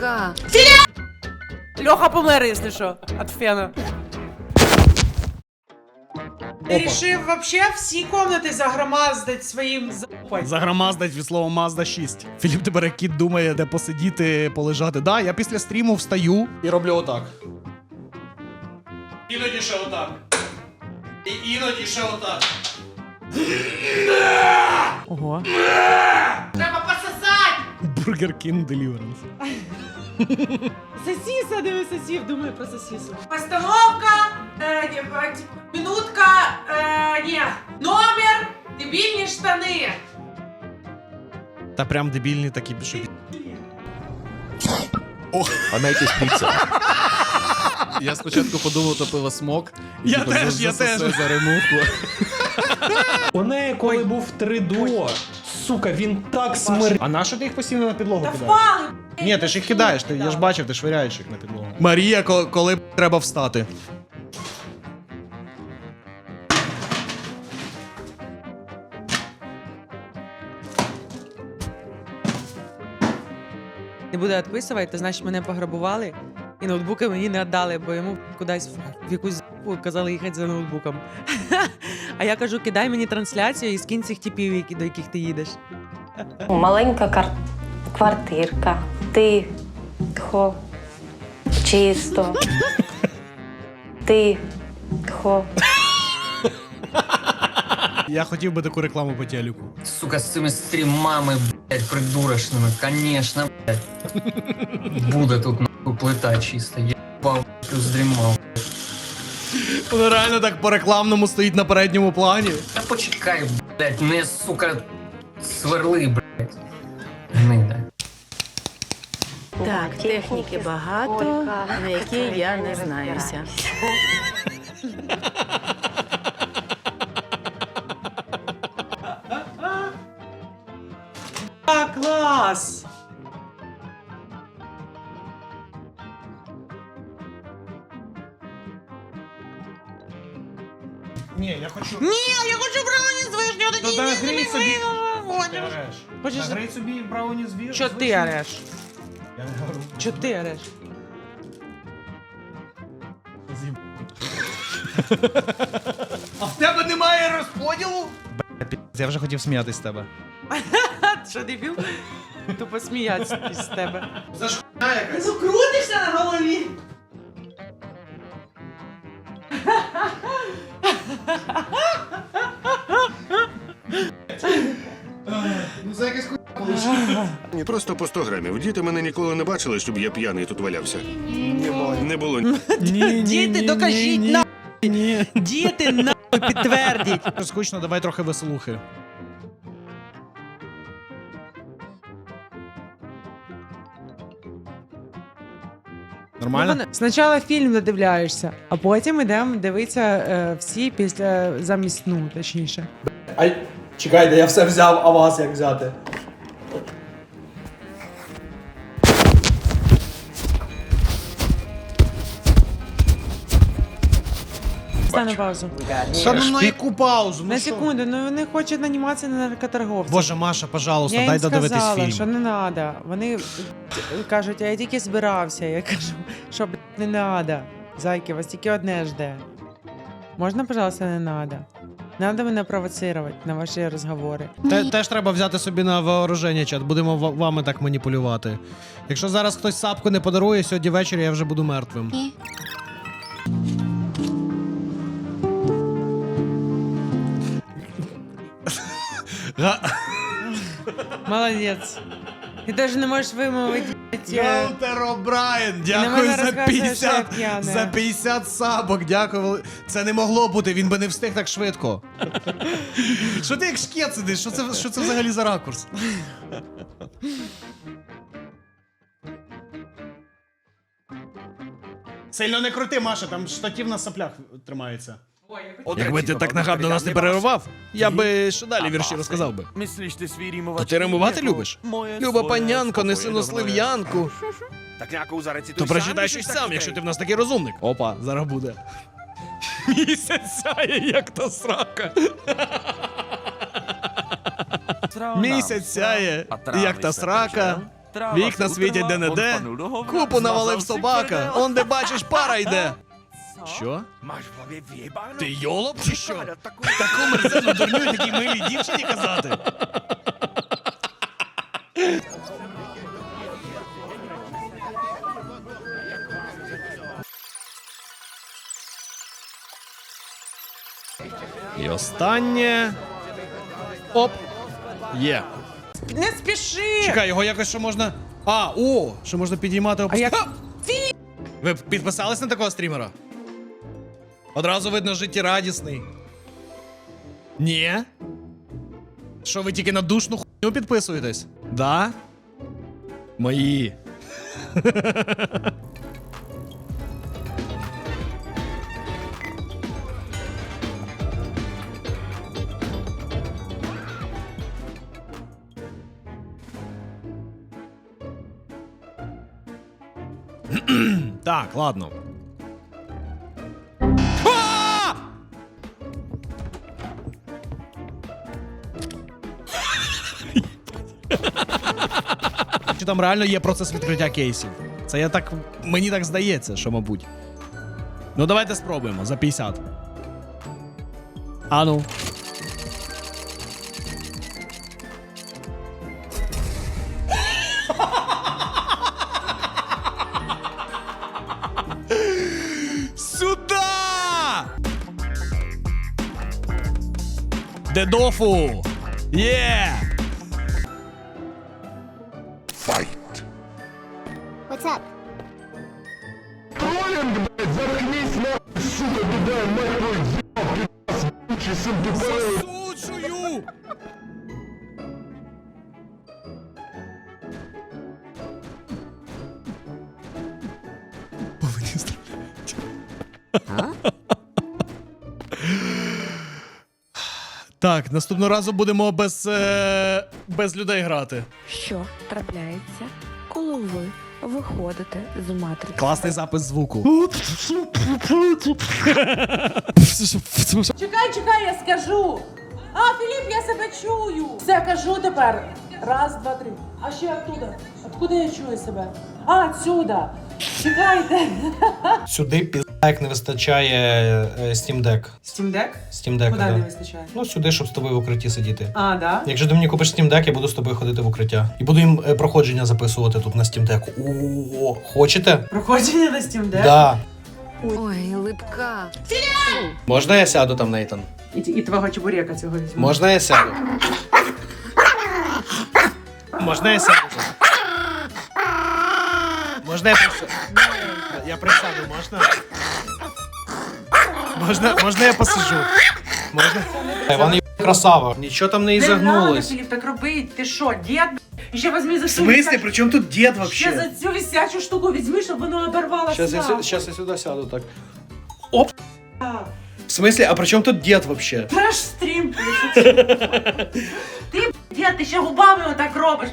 Ка. Льоха помер, якщо що, від фена. Ти рішив вообще всі комнати загромаздить своїм запой. Загромаздать від слова Mazda 6. Філіп тепер кіт думає, де посидіти, полежати. Да, я після стріму встаю і роблю отак. Іноді ще отак. І іноді ще отак. Ого. Бургер King Deliverance. Сосіса, диви сосів, думаю про сосісу. Постановка, е, ні, минутка, е, ні, номер, дебільні штани. Та прям дебільні такі, що Вона якась піца. Я спочатку подумав, то пиво смок. і Я типу, теж, за- я теж. за ремуху. У неї, коли був 3DO, сука, він так смер... А на що ти їх постійно на підлогу Та кидаєш? впали. Ні, ти ж їх кидаєш, ти, я ж бачив, ти швиряєш їх на підлогу. Марія, коли, коли треба встати. Не буде відписувати, то значить мене пограбували і ноутбуки мені не віддали, бо йому кудись в якусь казали їхати за ноутбуком. А я кажу, кидай мені трансляцію і скинь цих типів, до яких ти їдеш. Маленька кар... квартирка. Тихо. Чисто. Тихо. Я хотів би таку рекламу по телеку. Сука, с цими стрімами, блядь, придурочними, конечно, блядь. Буде тут нахуй плита чиста. Єбав, плюс дрімав. Воно реально так по рекламному стоїть на передньому плані. Та почекай, блядь, не, сука, сверли, блядь. Гнида. Так, техніки багато, на якій я не знаюся. А, клас! Ні, я хочу. Ні, я хочу брауні з вишнею, тоді Та нагрій собі. Хочеш? Хочеш? Нагрей собі брауні з вір. Що ти ореш? Я не говорю. Що ти ореш? А в тебе немає розподілу? Я вже хотів сміятись з тебе. Що дебіл? Тупо сміятися з тебе. За ж хуйня якась. Ну на голові. Ну це якась хуйня. Ні, просто по 100 грамів. Діти мене ніколи не бачили, щоб я п'яний тут валявся. Не було. Ні, Діти, докажіть на діти на підтвердіть. Скучно, давай трохи веселухи. Нормально? Спочатку фільм додивляєшся, а потім йдемо дивитися е, всі після замість сну, точніше. Ай, чекайте, я все взяв, а вас як взяти? Паузу. Та ну на яку паузу? Ну На що? секунду, ну вони хочуть анімацію на наркоторговців. Боже, Маша, пожалуйста, я дай їм додивитись сказала, фільм. що не треба. Вони кажуть, а я тільки збирався. Я кажу, що не треба. Зайки, вас тільки одне жде. Можна, пожалуйста, не треба? Не треба мене провоцирувати на ваші розговори. Те, теж треба взяти собі на вооруження, чат. Будемо ва- вами так маніпулювати. Якщо зараз хтось сапку не подарує, сьогодні ввечері я вже буду мертвим. Ні. Молодець. Ти навіть не можеш вимовити. е, Гаутер О'Брайен, дякую мене за розказуєш, що 50, п'яна. за 50 сабок, дякую. вели- Це не могло бути, він би не встиг так швидко. Що ти як шкет сидиш? Що це, що це взагалі за ракурс? Сильно не крути, Маша, там штатів на саплях тримається. Якби ти так нагадно нас не перервав, я би що далі вірші розказав би. То ти римувати любиш? Люба панянко, неси нослив'янку. То прочитай щось сам, якщо ти в нас такий розумник. Опа, зараз буде. Місяць сяє, як та срака. Місяць сяє, як та срака. Вікна світять де-не-де. Купу навалив собака. Он де бачиш, пара йде. Що? Ти йолоп чи що? Таку мерзенну дурню такій милій дівчині казати. І останнє. Оп. Є. Не спіши! Чекай, його якось ще можна. А, о! Що можна підіймати А як- Ви підписались на такого стрімера? Одразу видно життєрадісний. Ні? Що ви тільки на душну хуйню підписуєтесь? Да? Мої. Так, ладно. Там реально є процес відкриття кейсів? Це я так. Мені так здається, що мабуть. Ну, давайте спробуємо за 50. Ану. Сюда! Дедофу! Є! Засуджую! По мені стріляють. Так, наступного разу будемо без, е, без людей грати. Що трапляється, коли ви виходите з матриці? Класний запис звуку. Чекай, чекай, я скажу. А, Філіп, я себе чую. Все, кажу тепер. Раз, два, три. А ще оттуда. Откуда я чую себе? А, отсюда. Чекайте. Сюди пізда, як не вистачає е, Steam Deck. Steam Deck? Steam Deck, Куди не да. вистачає? Ну, сюди, щоб з тобою в укритті сидіти. А, да? Якщо ти мені купиш Steam Deck, я буду з тобою ходити в укриття. І буду їм е, проходження записувати тут на Steam Deck. О, хочете? Проходження на Steam Deck? Да. Ой, липка. Можна я сяду там, Нейтан? І, і твого чебурека цього візьму. Можна я сяду? Можна я сяду? Можна я присяду? Я присяду, можна? Можна, можна я посиджу? Можна? Іван красава. Нічого там не Не надо, ізогнулось. Філіп, так робить. Ти що, дід? І ще візьми за В цю смысле? При чому тут дід Ще вообще? за цю висячу штуку візьми, щоб воно оборвало Сейчас я, сю- щас я сюди сяду так. А, В смысле, а при чому тут дід вообще? Наш стрім. Ти, дід, ти ще губами отак робиш.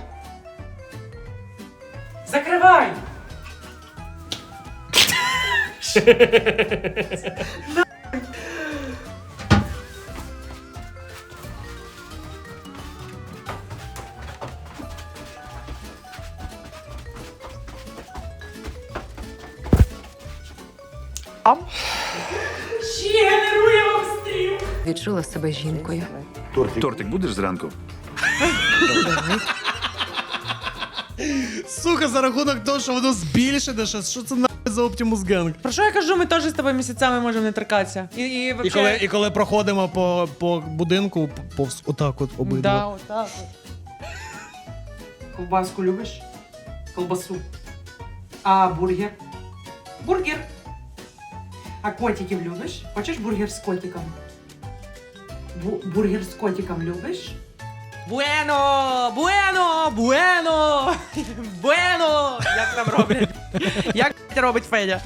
Закривай. Ще генерує вам стрім. Відчула себе жінкою. Тортик будеш зранку? Сука, за рахунок того, що воно збільшене, що, що це нахуй за Optimus Gang? Про що я кажу, ми теж з тобою місяцями можемо не торкатися. І, і, І коли, і коли проходимо по, по будинку, повз отак от обидва. Да, отак от. Ковбаску любиш? Колбасу. А бургер? Бургер. А котиків любиш? Хочеш бургер з котиком? Бу- бургер з котиком любиш? Буено! Буено! Буено! Буено! Як там роблять? Як робить Федя?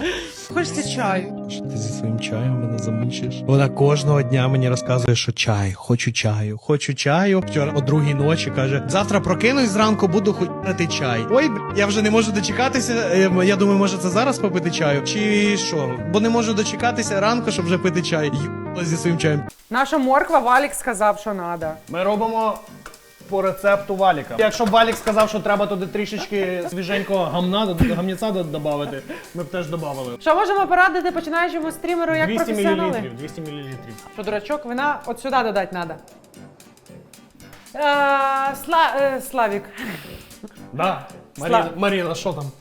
Хочеться чаю? Що ти своїм чаєм мене замучиш? Вона кожного дня мені розказує, що чай, хочу чаю, хочу чаю. Вчора о другій ночі каже: завтра прокинусь зранку, буду хуярити чай. Ой, б**, я вже не можу дочекатися. Е, Я думаю, може це зараз попити чаю? Чи що? Бо не можу дочекатися ранку, щоб вже пити чай. Ю зі своїм чаєм. Наша морква Валік сказав, що треба. Ми робимо по рецепту Валіка. Якщо б Валік сказав, що треба туди трішечки свіженького гамна, гамняця додати, ми б теж додавали. Що можемо порадити починаючому стрімеру як 200 професіонали? мл, 200 мл. Що дурачок, вина от сюди додати треба. Е, Сла, е, Славік. Да. Маріна, Слав- Маріна, що там?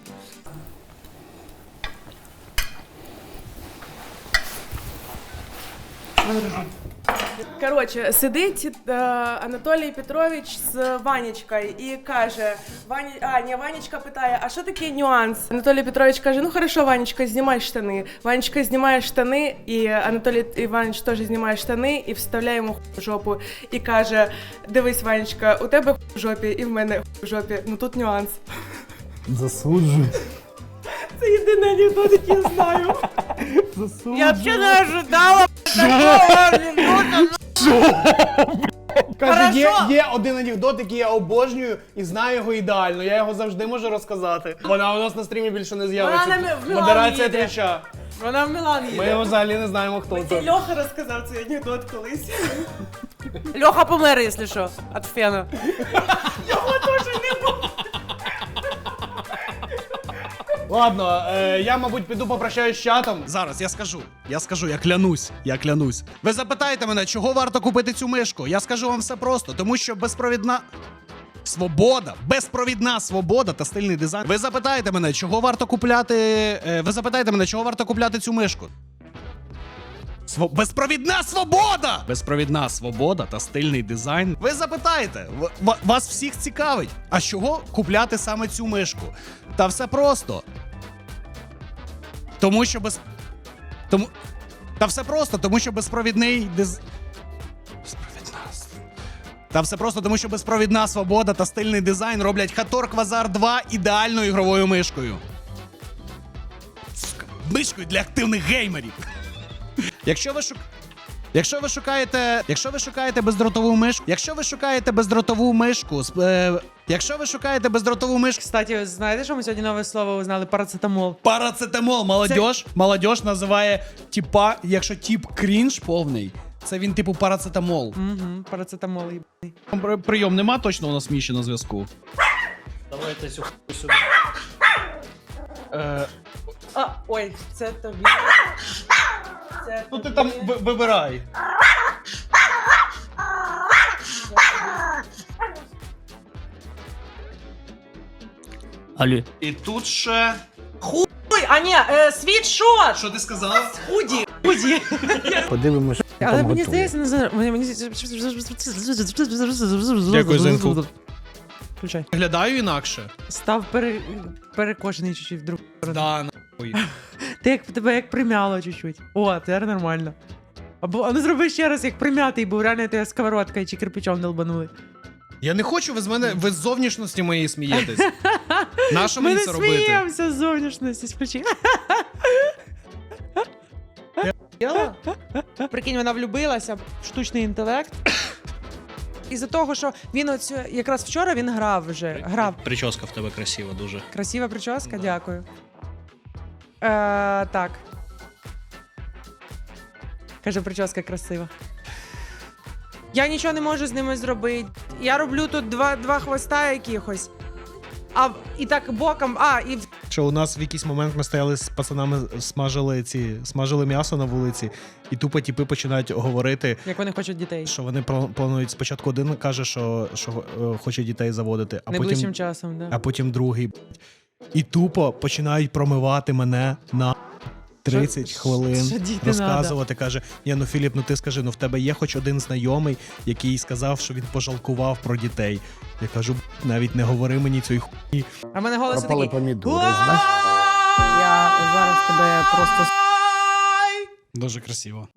Коротше, сидить е, Анатолій Петрович з Ванечкою і каже: Ваня, а, ні, Ванечка питає, а що таке нюанс? Анатолій Петрович каже: ну хорошо, Ванечка, знімай штани. Ванечка знімає штани, і Анатолій Іванович теж знімає штани і вставляє йому в жопу. І каже: Дивись, Ванечка, у тебе хуй в жопі, і в мене в жопі. Ну тут нюанс. Засуджую. Це єдиний анекдот, який я знаю. Я взагалі не ожидала. Каже, є, є один анекдот, який я обожнюю і знаю його ідеально. Я його завжди можу розказати. Вона у нас на стрімі більше не з'явиться. Вона на- в Мілан Модерація їде. твіча. Вона в Мілан Ми їде. його взагалі не знаємо, хто це. Льоха розказав цей анекдот колись. Льоха помер, якщо що, від фена. Ладно, е, я, мабуть, піду попрощаюсь з чатом. Зараз я скажу. Я скажу, я клянусь, я клянусь. Ви запитаєте мене, чого варто купити цю мишку? Я скажу вам все просто, тому що безпровідна. Свобода, безпровідна свобода та стильний дизайн. Ви запитаєте мене, чого варто купляти. е, ви запитаєте мене, чого варто купляти цю мишку? Сво... Безпровідна свобода! Безпровідна свобода та стильний дизайн. Ви запитаєте, в- ва- вас всіх цікавить. А з чого купляти саме цю мишку? Та все просто. Тому що без. Тому. Та все просто, тому що безпровідний диз. Та все просто, тому що безпровідна свобода та стильний дизайн роблять Хатор Квазар 2 ідеальною ігровою мишкою. Мишкою для активних геймерів. Якщо ви шук... Якщо ви шукаєте, якщо ви шукаєте бездротову мишку, якщо ви шукаєте бездротову мишку, е, якщо ви шукаєте бездротову мишку, Кстати, знаєте, що ми сьогодні нове слово узнали? Парацетамол. Парацетамол, молодіж, молодіж називає типа, якщо тип крінж повний, це він типу парацетамол. Угу, парацетамол. їбаний. При- Прийом нема точно у нас Міші на зв'язку. Давайте цю сюди. Е, А, ой, це тобі. Це ну ти там ви- вибирай. Алі. І тут ще. Ой, а ні, е, світшот! Що ти сказав? Худі! Худі! Подивимось. Але мені здається, не знаю. Мені, мені... Дякую за інфу. Включай. Виглядаю інакше. Став пере... перекошений чуть-чуть вдруг. Да, нахуй. Ти як тебе як примяло чуть-чуть. О, тепер нормально. Або а ну зроби ще раз, як примятий, був реально тебе сковородкою чи кирпичом долбанули. Я не хочу, ви з мене, ви з зовнішності моєї смієтесь. Нащо Ми мені це робити? сміємося з зовнішності, включи. Прикинь, вона влюбилася в штучний інтелект. Із-за того, що він оцю, якраз вчора він грав вже. Грав. Прическа в тебе красива дуже. Красива прическа, дякую. Е, так. Каже, прическа красива. Я нічого не можу з ними зробити. Я роблю тут два, два хвоста якихось. А і так боком. А, і Що у нас в якийсь момент ми стояли з пацанами, смажили ці, смажили м'ясо на вулиці, і тупо тіпи починають говорити, як вони хочуть дітей. що вони пла- планують спочатку один каже, що, що е, хоче дітей заводити, а Найближчим потім, часом, да. а потім другий. І тупо починають промивати мене на 30 Що- хвилин, що діти розказувати. Каже: Ні, ну Філіп, ну ти скажи, ну в тебе є хоч один знайомий, який сказав, що він пожалкував про дітей. Я кажу, навіть не говори мені цієї хуйні. А в мене голос такий. помідори, знаєш? Я зараз тебе просто Дуже красиво.